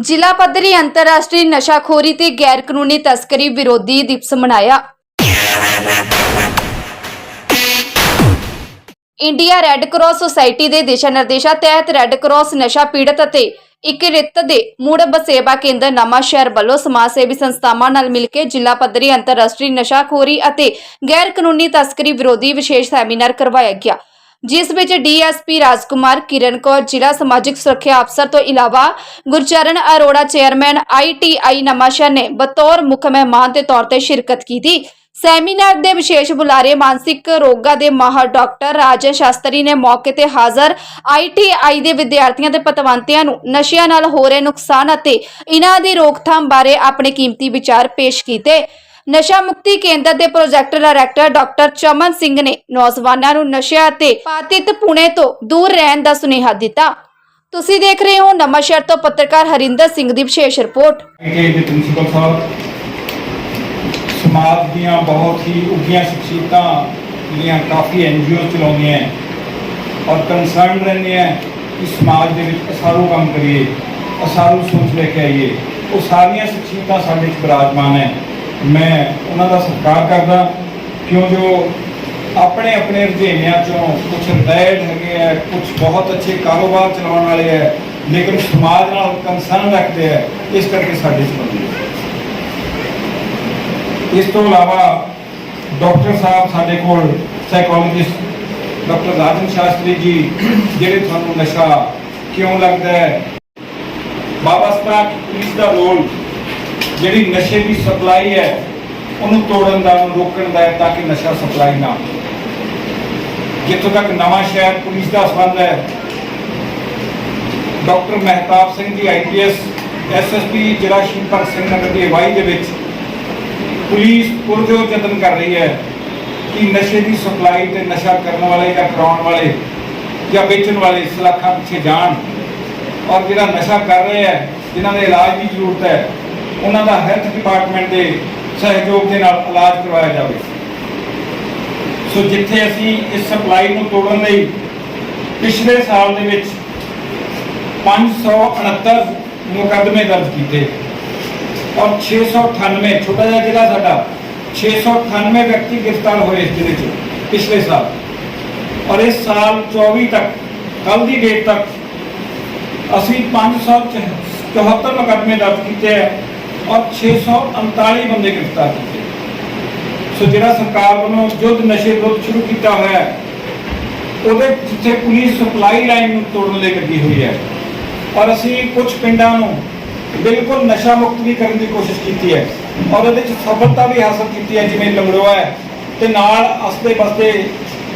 ਜ਼ਿਲ੍ਹਾ ਪੱਧਰੀ ਅੰਤਰਰਾਸ਼ਟਰੀ ਨਸ਼ਾਖੋਰੀ ਤੇ ਗੈਰ ਤਸਕਰੀ ਵਿਰੋਧੀ ਦਿਵਸ ਮਨਾਇਆ। ਇੰਡੀਆ ਰੈੱਡ ਕਰਾਸ ਸੁਸਾਇਟੀ ਦੇ ਦਿਸ਼ਾ ਨਿਰਦੇਸ਼ਾਂ ਤਹਿਤ ਰੈੱਡ ਕਰਾਸ ਨਸ਼ਾ ਪੀੜਤ ਅਤੇ ਇੱਕ ਰਿੱਤ ਦੇ ਮੁੜ ਬਸੇਬਾ ਕੇਂਦਰ ਨਵਾਂ ਸ਼ਹਿਰ ਵੱਲੋਂ ਸਮਾਜ ਸੇਵੀ ਸੰਸਥਾਵਾਂ ਨਾਲ ਮਿਲ ਕੇ ਜ਼ਿਲ੍ਹਾ ਪੱਧਰੀ ਅੰਤਰਰਾਸ਼ਟਰੀ ਨਸ਼ਾਖੋਰੀ ਅਤੇ ਗੈਰ ਕਾਨੂੰਨੀ ਤਸਕਰੀ ਵਿਰੋਧੀ ਵਿਸ਼ੇਸ਼ ਸੈਮੀਨਾਰ ਕਰਵਾਇਆ ਗਿਆ। ਜਿਸ ਵਿੱਚ ਡੀਐਸਪੀ ਰਾਜਕੁਮਾਰ ਕਿਰਨ ਕੌਰ, ਜ਼ਿਲ੍ਹਾ ਸਮਾਜਿਕ ਸੁਰੱਖਿਆ ਅਫਸਰ ਤੋਂ ਇਲਾਵਾ ਗੁਰਚਰਨ ਅਰੋੜਾ, ਚੇਅਰਮੈਨ ਆਈਟੀਆਈ ਨਵਾਂਸ਼ਹਿਰ ਨੇ ਬਤੌਰ ਮੁੱਖ ਮਹਿਮਾਨ ਦੇ ਤੌਰ ਤੇ ਸ਼ਿਰਕਤ ਕੀਤੀ। ਸੈਮੀਨਾਰ ਦੇ ਵਿਸ਼ੇਸ਼ ਬੁਲਾਰੇ ਮਾਨਸਿਕ ਰੋਗਾਂ ਦੇ ਮਾਹਰ ਡਾਕਟਰ ਰਾਜਨ ਸ਼ਾਸਤਰੀ ਨੇ ਮੌਕੇ ਤੇ ਹਾਜ਼ਰ ਆਈਟੀਆਈ ਦੇ ਵਿਦਿਆਰਥੀਆਂ ਤੇ ਪਤਵੰਤਿਆਂ ਨੂੰ ਨਸ਼ਿਆਂ ਨਾਲ ਹੋ ਰਹੇ ਨੁਕਸਾਨ ਅਤੇ ਇਹਨਾਂ ਦੀ ਰੋਕਥਾਮ ਬਾਰੇ ਆਪਣੇ ਕੀਮਤੀ ਵਿਚਾਰ ਪੇਸ਼ ਕੀਤੇ। ਨਸ਼ਾ ਮੁਕਤੀ ਕੇਂਦਰ ਦੇ project director doctor Chaman Singh ਨੇ ਨੌਜਵਾਨਾਂ ਨੂੰ ਨਸ਼ਿਆਂ ਅਤੇ ਪਾਤਿਤ ਪੁਣੇ ਤੋਂ ਦੂਰ ਰਹਿਣ ਦਾ ਸੁਨੇਹਾ ਦਿੱਤਾ। ਤੁਸੀਂ ਦੇਖ ਰਹੇ ਹੋ ਨਵਾਂਸ਼ਹਿਰ ਤੋਂ ਪੱਤਰਕਾਰ ਹਰਿੰਦਰ ਸਿੰਘ ਦੀ ਵਿਸ਼ੇਸ਼ ਰਿਪੋਰਟ। ਦੇ ਪ੍ਰਿੰਸੀਪਲ ਸਾਹਿਬ, ਸਮਾਜ ਦੀਆਂ ਬਹੁਤ ਹੀ ਉੱਘੀਆਂ ਸ਼ਖਸੀਅਤਾਂ ਜਿਹੜੀਆਂ ਕਾਫੀ ਐਨਜੀਓ ਚਲਾਉਂਦੀਆਂ ਔਰ ਕੰਸਰਨ ਰਹਿੰਦੀਆਂ ਹੈ ਕਿ ਸਮਾਜ ਦੇ ਵਿੱਚ ਅਸਾਰੂ ਕੰਮ ਕਰੀਏ, ਅਸਾਰੂ ਸੋਚ ਲੈ ਕੇ ਆਈਏ। ਉਹ ਸਾਰੀਆਂ ਸ਼ਖਸੀਅਤਾਂ ਸਾਡੇ ਵਿੱਚ ਬਿਰਾਜਮਾਨ ਹੈ। ਮੈਂ ਉਹਨਾਂ ਦਾ ਸਤਿਕਾਰ ਕਰਦਾ, ਕਿਉਂ ਜੋ ਆਪਣੇ ਆਪਣੇ ਰੁਝੇਵਿਆਂ ਚੋਂ ਕੁਝ ਰਿਟਾਇਰਡ ਹੈਗੇ ਹੈ ਕੁਝ ਬਹੁਤ ਅੱਛੇ ਕਾਰੋਬਾਰ ਚਲਾਉਣ ਵਾਲੇ ਹੈ ਲੇਕਿਨ ਸਮਾਜ ਨਾਲ ਕੰਸਰਨ ਰੱਖਦੇ ਹੈ ਇਸ ਕਰਕੇ ਸਾਡੇ ਸੰਬੰਧੀ ਇਸ ਤੋਂ ਇਲਾਵਾ ਡਾਕਟਰ ਸਾਹਿਬ ਸਾਡੇ ਕੋਲ ਸਾਈਕੋਲੋਜਿਸਟ ਡਾਕਟਰ ਰਾਜਨ ਸ਼ਾਸਤਰੀ ਜੀ, ਜਿਹੜੇ ਤੁਹਾਨੂੰ ਨਸ਼ਾ ਕਿਉਂ ਲੱਗਦਾ ਹੈ? ਬਾਬਾ ਸਾਹਿਬ ਇਸ ਦਾ ਰੋਲ ਜਿਹੜੀ ਨਸ਼ੇ ਦੀ ਸਪਲਾਈ ਹੈ, ਉਹਨੂੰ ਤੋੜਨ ਦਾ, ਉਹਨੂੰ ਰੋਕਣ ਦਾ ਹੈ, ਤਾਂ ਕਿ ਨਸ਼ਾ ਸਪਲਾਈ ਨਾ ਹੋਵੇ। ਜਿੱਥੋਂ ਤੱਕ ਨਵਾਂ ਸ਼ਹਿਰ ਪੁਲਿਸ ਦਾ ਸੰਬੰਧ ਹੈ, doctor Mehtab Singh ji IPS SSP ਜ਼ਿਲ੍ਹਾ ਸ਼ਹੀਦ ਭਗਤ ਸਿੰਘ ਨਗਰ ਦੀ ਅਗਵਾਈ ਦੇ ਵਿੱਚ ਪੁਲਿਸ ਪੁਰਜੋ ਯਤਨ ਕਰ ਰਹੀ ਹੈ ਕਿ ਨਸ਼ੇ ਦੀ ਸਪਲਾਈ ਤੇ ਨਸ਼ਾ ਕਰਨ ਵਾਲੇ ਜਾਂ ਕਰਾਉਣ ਵਾਲੇ ਜਾਂ ਵੇਚਣ ਵਾਲੇ ਸਲਾਖਾਂ ਪਿੱਛੇ ਜਾਣ ਔਰ ਜਿਹੜਾ ਨਸ਼ਾ ਕਰ ਰਹੇ ਹੈ, ਜਿਨ੍ਹਾਂ ਦੇ ਇਲਾਜ ਦੀ ਜ਼ਰੂਰਤ ਹੈ ਉਹਨਾਂ ਦਾ ਹੈਲਥ ਡਿਪਾਰਟਮੈਂਟ ਦੇ ਸਹਿਯੋਗ ਦੇ ਨਾਲ ਇਲਾਜ ਕਰਵਾਇਆ ਜਾਵੇ। ਸੋ ਜਿੱਥੇ ਅਸੀਂ ਇਸ ਸਪਲਾਈ ਨੂੰ ਤੋੜਨ ਲਈ ਪਿਛਲੇ ਸਾਲ ਦੇ ਵਿੱਚ 569 ਮੁਕੱਦਮੇ ਦਰਜ ਕੀਤੇ ਔਰ 698 ਛੋਟਾ ਜਿਹਾ ਜ਼ਿਲ੍ਹਾ ਸਾਡਾ 698 ਵਿਅਕਤੀ ਗ੍ਰਿਫਤਾਰ ਹੋਏ ਇਸ ਜ਼ਿਲ੍ਹੇ 'ਚ ਪਿਛਲੇ ਸਾਲ। ਔਰ ਇਸ ਸਾਲ 24 ਤੱਕ ਕੱਲ ਦੀ ਡੇਟ ਤੱਕ ਅਸੀਂ 574 ਮੁਕੱਦਮੇ ਦਰਜ ਕੀਤੇ ਹੈ ਔਰ 639 ਬੰਦੇ ਗ੍ਰਿਫਤਾਰ ਕੀਤੇ। ਸੋ ਜਿਹੜਾ ਸਰਕਾਰ ਵੱਲੋਂ ਯੁੱਧ ਨਸ਼ੇ ਵਿਰੁੱਧ ਸ਼ੁਰੂ ਕੀਤਾ ਹੋਇਆ ਹੈ, ਉਹਦੇ ਜਿੱਥੇ ਪੁਲਿਸ ਸਪਲਾਈ ਲਾਈਨ ਨੂੰ ਤੋੜਨ ਲਈ ਲੱਗੀ ਹੋਈ ਹੈ, ਔਰ ਅਸੀਂ ਕੁਝ ਪਿੰਡਾਂ ਨੂੰ ਬਿਲਕੁਲ ਨਸ਼ਾ ਮੁਕਤ ਵੀ ਕਰਨ ਦੀ ਕੋਸ਼ਿਸ਼ ਕੀਤੀ ਹੈ, ਔਰ ਉਹਦੇ ਵਿੱਚ ਸਫਲਤਾ ਵੀ ਹਾਸਲ ਕੀਤੀ ਹੈ, ਜਿਵੇਂ ਲੰਗੜੋਆ ਹੈ, ਤੇ ਨਾਲ ਅਸਲੇ ਬਸਤੇ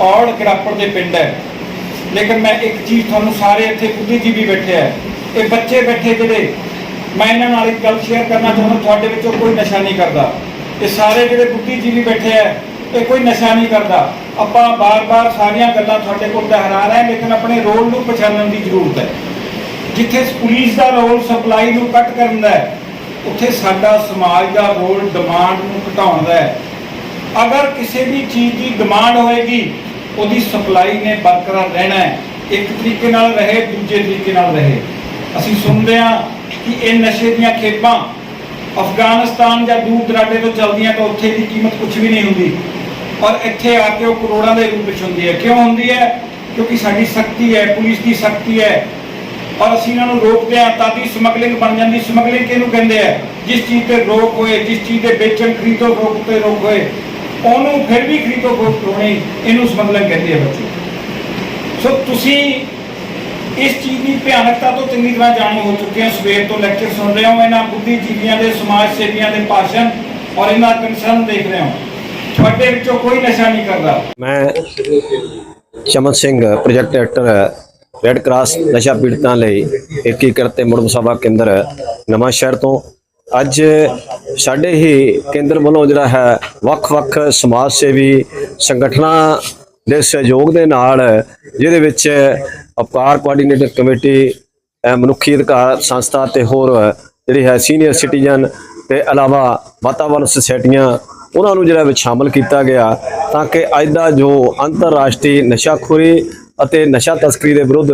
ਔੜ ਗਰਾਪੜ ਦੇ ਪਿੰਡ ਹੈ। ਲੇਕਿਨ ਮੈਂ ਇੱਕ ਚੀਜ਼ ਤੁਹਾਨੂੰ ਸਾਰੇ ਇੱਥੇ ਬੁੱਧੀਜੀਵੀ ਬੈਠੇ ਹੈ, ਇਹ ਬੱਚੇ ਬੈਠੇ ਜਿਹੜੇ ਮੈਂ ਇਹਨਾਂ ਨਾਲ ਇੱਕ ਗੱਲ ਸ਼ੇਅਰ ਕਰਨਾ ਚਾਹੁੰਦਾ, ਤੁਹਾਡੇ ਵਿੱਚੋਂ ਕੋਈ ਨਸ਼ਾ ਨਹੀਂ ਕਰਦਾ। ਇਹ ਸਾਰੇ ਜਿਹੜੇ ਬੁੱਧੀਜੀਵੀ ਬੈਠੇ ਹੈ ਇਹ ਕੋਈ ਨਸ਼ਾ ਨਹੀਂ ਕਰਦਾ। ਆਪਾਂ ਬਾਰ-ਬਾਰ ਸਾਰੀਆਂ ਗੱਲਾਂ ਤੁਹਾਡੇ ਕੋਲ ਦੁਹਰਾ ਰਹੇ ਲੇਕਿਨ ਆਪਣੇ ਰੋਲ ਨੂੰ ਪਛਾਣਨ ਦੀ ਜ਼ਰੂਰਤ ਹੈ। ਜਿੱਥੇ ਪੁਲਿਸ ਦਾ ਰੋਲ ਸਪਲਾਈ ਨੂੰ ਕੱਟ ਕਰਨ ਦਾ ਹੈ, ਉੱਥੇ ਸਾਡਾ ਸਮਾਜ ਦਾ ਰੋਲ ਡਿਮਾਂਡ ਨੂੰ ਘਟਾਉਣ ਦਾ ਹੈ। ਅਗਰ ਕਿਸੇ ਵੀ ਚੀਜ਼ ਦੀ ਡਿਮਾਂਡ ਹੋਏਗੀ, ਉਹਦੀ ਸਪਲਾਈ ਨੇ ਬਰਕਰਾਰ ਰਹਿਣਾ ਹੈ। ਇੱਕ ਤਰੀਕੇ ਨਾਲ ਰਹੇ, ਦੂਜੇ ਤਰੀਕੇ ਨਾਲ ਰਹੇ। ਅਸੀਂ ਸੁਣਦੇ ਹਾਂ ਕਿ ਇਹ ਨਸ਼ੇ ਦੀਆਂ ਖੇਪਾਂ ਅਫਗਾਨਿਸਤਾਨ ਜਾਂ ਦੂਰ ਦਰਾਡੇ ਤੋਂ ਚੱਲਦੀਆਂ ਤਾਂ ਉੱਥੇ ਦੀ ਕੀਮਤ ਕੁਝ ਵੀ ਨਹੀਂ ਹੁੰਦੀ। ਔਰ ਇੱਥੇ ਆ ਕੇ ਉਹ ਕਰੋੜਾਂ ਦੇ ਰੂਪ ਵਿੱਚ ਹੁੰਦੀ ਹੈ। ਕਿਉਂ ਹੁੰਦੀ ਹੈ? ਕਿਉਂਕਿ ਸਾਡੀ ਸ਼ਕਤੀ ਹੈ, ਪੁਲਿਸ ਦੀ ਸ਼ਕਤੀ ਹੈ। ਔਰ ਅਸੀਂ ਇਹਨਾਂ ਨੂੰ ਰੋਕਦੇ ਹਾਂ ਤਾਂ ਦੀ ਸਮਗਲਿੰਗ ਬਣ ਜਾਂਦੀ। ਸਮਗਲਿੰਗ ਕਿਹਨੂੰ ਕਹਿੰਦੇ ਆ? ਜਿਸ ਚੀਜ਼ ਤੇ ਰੋਕ ਹੋਏ, ਜਿਸ ਚੀਜ਼ ਦੇ ਵੇਚਣ, ਖਰੀਦੋ ਰੋਕ ਤੇ ਰੋਕ ਹੋਏ, ਉਹਨੂੰ ਫਿਰ ਵੀ ਖਰੀਦੋ ਰੋਕ ਹੋਣੀ ਇਹਨੂੰ ਸਮਗਲਿੰਗ ਕਹਿੰਦੇ ਆ ਬੱਚੇ। ਸੋ ਤੁਸੀਂ ਇਸ ਚੀਜ਼ ਦੀ ਭਿਆਨਕਤਾ ਤੋਂ ਚੰਗੀ ਤਰ੍ਹਾਂ ਜਾਣੂ ਹੋ ਚੁੱਕੇ ਹੋ। ਸਵੇਰ ਤੋਂ ਲੈਕਚਰ ਸੁਣ ਰਹੇ ਹੋ। ਇਹਨਾਂ ਬੁੱਧੀਜੀਵੀਆਂ ਦੇ ਸਮਾਜ ਸੇਵੀਆਂ ਦੇ ਭਾਸ਼ਣ ਔਰ ਇਹਨਾਂ ਕੰਸਰਨ ਦੇਖ ਰਹੇ ਹੋ। ਤੁਹਾਡੇ ਵਿੱਚੋਂ ਕੋਈ ਨਸ਼ਾ ਨਹੀਂ ਕਰਦਾ। ਮੈਂ Chaman Singh project director red cross ਨਸ਼ਾ ਪੀੜਤਾਂ ਲਈ ਏਕੀਕ੍ਰਿਤ ਤੇ ਮੁੜ ਵਸਾਵਾ ਕੇਂਦਰ ਨਵਾਂ ਸ਼ਹਿਰ ਤੋਂ। ਅੱਜ ਸਾਡੇ ਹੀ ਕੇਂਦਰ ਵੱਲੋਂ ਜਿਹੜਾ ਹੈ, ਵੱਖ-ਵੱਖ ਸਮਾਜ ਸੇਵੀ ਸੰਗਠਨਾਂ ਦੇ ਸਹਿਯੋਗ ਦੇ ਨਾਲ, ਜਿਹਦੇ ਵਿੱਚ ਅਪਕਾਰ ਕੋਆਰਡੀਨੇਟਰ ਕਮੇਟੀ ਮਨੁੱਖੀ ਅਧਿਕਾਰ ਸੰਸਥਾ ਤੇ ਹੋਰ ਜਿਹੜੀ ਹੈ ਸੀਨੀਅਰ ਸਿਟੀਜ਼ਨ ਤੇ ਇਲਾਵਾ ਵਾਤਾਵਰਣ ਸੁਸਾਇਟੀਆਂ, ਉਹਨਾਂ ਨੂੰ ਜਿਹੜਾ ਵਿੱਚ ਸ਼ਾਮਲ ਕੀਤਾ ਗਿਆ ਤਾਂ ਕਿ ਅੱਜ ਦਾ ਜੋ ਅੰਤਰਰਾਸ਼ਟਰੀ ਨਸ਼ਾਖੋਰੀ ਅਤੇ ਨਸ਼ਾ ਤਸਕਰੀ ਦੇ ਵਿਰੁੱਧ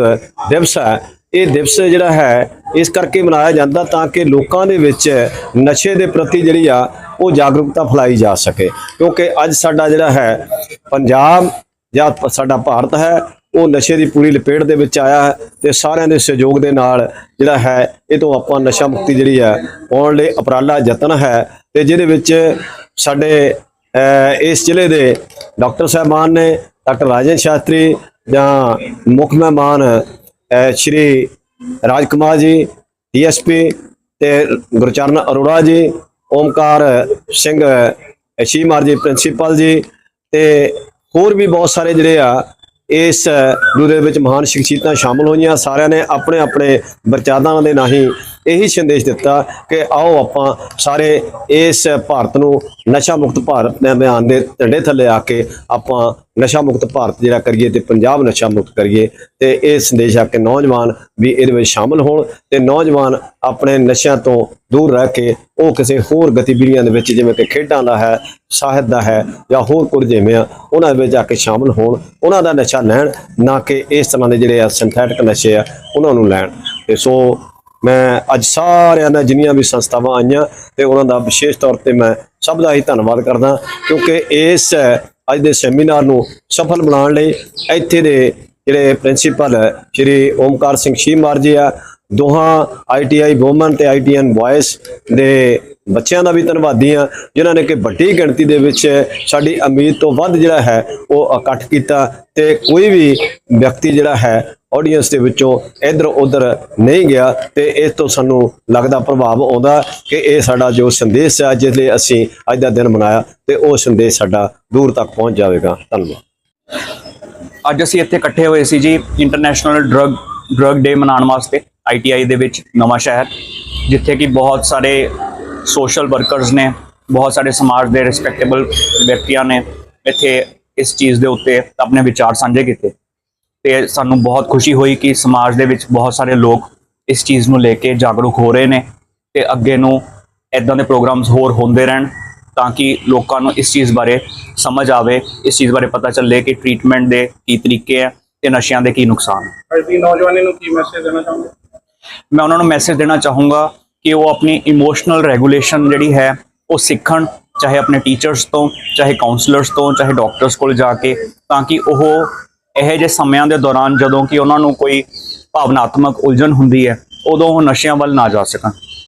ਦਿਵਸ ਹੈ, ਇਹ ਦਿਵਸ ਜਿਹੜਾ ਹੈ, ਇਸ ਕਰਕੇ ਮਨਾਇਆ ਜਾਂਦਾ ਤਾਂ ਕਿ ਲੋਕਾਂ ਦੇ ਵਿੱਚ ਨਸ਼ੇ ਦੇ ਪ੍ਰਤੀ ਜਿਹੜੀ ਆ, ਉਹ ਜਾਗਰੂਕਤਾ ਫੈਲਾਈ ਜਾ ਸਕੇ। ਕਿਉਂਕਿ ਅੱਜ ਸਾਡਾ ਜਿਹੜਾ ਹੈ, ਪੰਜਾਬ ਜਾਂ ਸਾਡਾ ਭਾਰਤ ਹੈ ਉਹ ਨਸ਼ੇ ਦੀ ਪੂਰੀ ਲਪੇਟ ਦੇ ਵਿੱਚ ਆਇਆ ਹੈ ਤੇ ਸਾਰਿਆਂ ਦੇ ਸਹਿਯੋਗ ਦੇ ਨਾਲ ਜਿਹੜਾ ਹੈ ਇਹ ਤੋਂ ਆਪਾਂ ਨਸ਼ਾ ਮੁਕਤੀ ਜਿਹੜੀ ਹੈ ਪਾਉਣ ਲਈ ਉਪਰਾਲਾ ਯਤਨ ਹੈ ਤੇ ਜਿਹਦੇ ਵਿੱਚ ਸਾਡੇ ਇਸ ਜ਼ਿਲ੍ਹੇ ਦੇ ਡਾਕਟਰ ਸਾਹਿਬਾਨ ਨੇ ਡਾਕਟਰ ਰਾਜਨ ਸ਼ਾਸਤਰੀ ਜਾਂ ਮੁੱਖ ਮਹਿਮਾਨ ਅਹ, ਸ਼੍ਰੀ ਰਾਜਕੁਮਾਰ ਜੀ ਡੀਐਸਪੀ ਤੇ ਗੁਰਚਰਨ ਅਰੋੜਾ ਜੀ ਓਮਕਾਰ ਸਿੰਘ ਸ਼ੀਮਾਰ ਜੀ ਪ੍ਰਿੰਸੀਪਲ ਜੀ ਤੇ ਹੋਰ ਵੀ ਬਹੁਤ ਸਾਰੇ ਜਿਹੜੇ ਆ ਇਸ ਗੁਰੂ ਦੇ ਵਿੱਚ ਮਹਾਨ ਸ਼ਖਸੀਅਤਾਂ ਸ਼ਾਮਲ ਹੋਈਆਂ। ਸਾਰਿਆਂ ਨੇ ਆਪਣੇ ਆਪਣੇ ਬਰਚਾਦਾਂ ਦੇ ਨਾਹੀਂ ਇਹੀ ਸੰਦੇਸ਼ ਦਿੱਤਾ ਕਿ ਆਓ ਆਪਾਂ ਸਾਰੇ ਇਸ ਭਾਰਤ ਨੂੰ ਨਸ਼ਾ ਮੁਕਤ ਭਾਰਤ ਦੇ ਅਭਿਆਨ ਦੇ ਢੰਡੇ ਥੱਲੇ ਆ ਕੇ ਆਪਾਂ ਨਸ਼ਾ ਮੁਕਤ ਭਾਰਤ ਜਿਹੜਾ ਕਰੀਏ ਤੇ ਪੰਜਾਬ ਨਸ਼ਾ ਮੁਕਤ ਕਰੀਏ ਤੇ ਇਹ ਸੰਦੇਸ਼ ਆ ਕਿ ਨੌਜਵਾਨ ਵੀ ਇਹਦੇ ਵਿੱਚ ਸ਼ਾਮਲ ਹੋਣ ਤੇ ਨੌਜਵਾਨ ਆਪਣੇ ਨਸ਼ਿਆਂ ਤੋਂ ਦੂਰ ਰਹਿ ਕੇ ਉਹ ਕਿਸੇ ਹੋਰ ਗਤੀਵਿਧੀਆਂ ਦੇ ਵਿੱਚ ਜਿਵੇਂ ਕਿ ਖੇਡਾਂ ਦਾ ਹੈ, ਸਾਹਿਤ ਦਾ ਹੈ ਜਾਂ ਹੋਰ ਕੁਝ ਜਿਵੇਂ ਆ, ਉਹਨਾਂ ਦੇ ਵਿੱਚ ਆ ਕੇ ਸ਼ਾਮਲ ਹੋਣ, ਉਹਨਾਂ ਦਾ ਨਸ਼ਾ ਲੈਣ, ਨਾ ਕਿ ਇਸ ਤਰ੍ਹਾਂ ਦੇ ਜਿਹੜੇ ਆ ਸਿੰਥੈਟਿਕ ਨਸ਼ੇ ਆ, ਉਹਨਾਂ ਨੂੰ ਲੈਣ। ਤੇ ਸੋ ਮੈਂ ਅੱਜ ਸਾਰਿਆਂ ਦਾ ਜਿੰਨੀਆਂ ਵੀ ਸੰਸਥਾਵਾਂ ਆਈਆਂ ਤੇ ਉਹਨਾਂ ਦਾ ਵਿਸ਼ੇਸ਼ ਤੌਰ ਤੇ ਮੈਂ ਸਭ ਦਾ ਹੀ ਧੰਨਵਾਦ ਕਰਦਾ, ਕਿਉਂਕਿ ਇਸ, ਅੱਜ ਦੇ ਸੈਮੀਨਾਰ ਨੂੰ ਸਫਲ ਬਣਾਉਣ ਲਈ ਇੱਥੇ ਦੇ ਜਿਹੜੇ ਪ੍ਰਿੰਸੀਪਲ ਸ਼੍ਰੀ ਓਮਕਾਰ ਸਿੰਘ ਸ਼ੀਮਾਰ ਜੀ ਆ, ਦੋਹਾਂ ਆਈਟੀਆਈ ਔਮਨ ਤੇ ਆਈਟੀਐਨ ਬॉयਜ਼ ਦੇ ਬੱਚਿਆਂ ਦਾ ਵੀ ਧੰਨਵਾਦੀ ਆ ਜਿਨ੍ਹਾਂ ਨੇ ਕਿ ਵੱਡੀ ਗਿਣਤੀ ਦੇ ਵਿੱਚ ਸਾਡੀ ਉਮੀਦ ਤੋਂ ਵੱਧ ਜਿਹੜਾ ਹੈ, ਉਹ ਇਕੱਠ ਕੀਤਾ ਤੇ ਕੋਈ ਵੀ ਵਿਅਕਤੀ ਜਿਹੜਾ ਹੈ ਆਡੀਅנס ਦੇ ਵਿੱਚੋਂ ਇੱਧਰ ਉੱਧਰ ਨਹੀਂ ਗਿਆ ਤੇ ਇਸ ਤੋਂ ਸਾਨੂੰ ਲੱਗਦਾ ਪ੍ਰਭਾਵ ਆਉਂਦਾ ਕਿ ਇਹ ਸਾਡਾ ਜੋ ਸੰਦੇਸ਼ ਹੈ ਜਿਸ ਲਈ ਅਸੀਂ ਅੱਜ ਦਾ ਦਿਨ ਮਨਾਇਆ ਤੇ ਉਹ ਸੰਦੇਸ਼ ਸਾਡਾ ਦੂਰ ਤੱਕ ਪਹੁੰਚ ਜਾਵੇਗਾ। ਧੰਨਵਾਦ। ਅੱਜ ਅਸੀਂ ਇੱਥੇ ਇਕੱਠੇ ਹੋਏ ਸੀ ਜੀ ਇੰਟਰਨੈਸ਼ਨਲ ਡਰੱਗ ਡਰੱਗ ਡੇ ਮਨਾਉਣ ਵਾਸਤੇ ਆਈਟੀਆਈ ਦੇ ਵਿੱਚ ਨਵਾਂ ਸ਼ਹਿਰ, ਜਿੱਥੇ ਕਿ ਬਹੁਤ ਸਾਰੇ ਸੋਸ਼ਲ ਵਰਕਰਸ ਨੇ ਬਹੁਤ ਸਾਰੇ ਸਮਾਜ ਦੇ ਰਿਸਪੈਕਟੇਬਲ ਵਿਅਕਤੀਆਂ ਨੇ ਇੱਥੇ ਇਸ ਚੀਜ਼ ਦੇ ਉੱਤੇ ਆਪਣੇ ਵਿਚਾਰ ਸਾਂਝੇ ਕੀਤੇ। ਤੇ ਸਾਨੂੰ ਬਹੁਤ ਖੁਸ਼ੀ ਹੋਈ ਕਿ ਸਮਾਜ ਦੇ ਵਿੱਚ ਬਹੁਤ ਸਾਰੇ ਲੋਕ ਇਸ ਚੀਜ਼ ਨੂੰ ਲੈ ਕੇ ਜਾਗਰੂਕ ਹੋ ਰਹੇ ਨੇ ਤੇ ਅੱਗੇ ਨੂੰ ਇਦਾਂ ਦੇ ਪ੍ਰੋਗਰਾਮਸ ਹੋਰ ਹੁੰਦੇ ਰਹਿਣ ਤਾਂ ਕਿ ਲੋਕਾਂ ਨੂੰ ਇਸ ਚੀਜ਼ ਬਾਰੇ ਸਮਝ ਆਵੇ ਇਸ ਚੀਜ਼ ਬਾਰੇ ਪਤਾ ਚੱਲੇ ਕਿ ਟ੍ਰੀਟਮੈਂਟ ਦੇ ਕੀ ਤਰੀਕੇ ਆ ਤੇ ਨਸ਼ਿਆਂ ਦੇ ਕੀ ਨੁਕਸਾਨ ਨੌਜਵਾਨੀ ਨੂੰ ਕੀ ਮੈਸੇਜ ਦੇਣਾ ਚਾਹੁੰਦੇ ਮੈਂ ਉਹਨਾਂ ਨੂੰ ਮੈਸੇਜ ਦੇਣਾ ਚਾਹੂੰਗਾ ਕਿ ਉਹ ਆਪਣੀ ਇਮੋਸ਼ਨਲ ਰੈਗੂਲੇਸ਼ਨ ਜਿਹੜੀ ਹੈ, ਉਹ ਸਿੱਖਣ, ਚਾਹੇ ਆਪਣੇ ਟੀਚਰਸ ਤੋਂ, ਚਾਹੇ ਕਾਉਂਸਲਰਸ ਤੋਂ, ਚਾਹੇ ਡਾਕਟਰਸ ਕੋਲ ਜਾ ਕੇ, ਤਾਂ ਕਿ ਉਹ ਇਹੋ ਜਿਹੇ ਸਮਿਆਂ ਦੇ ਦੌਰਾਨ ਜਦੋਂ ਕਿ ਉਹਨਾਂ ਨੂੰ ਕੋਈ ਭਾਵਨਾਤਮਕ ਉਲਝਣ ਹੁੰਦੀ ਹੈ, ਉਦੋਂ ਉਹ ਨਸ਼ਿਆਂ ਵੱਲ ਨਾ ਜਾ ਸਕਣ।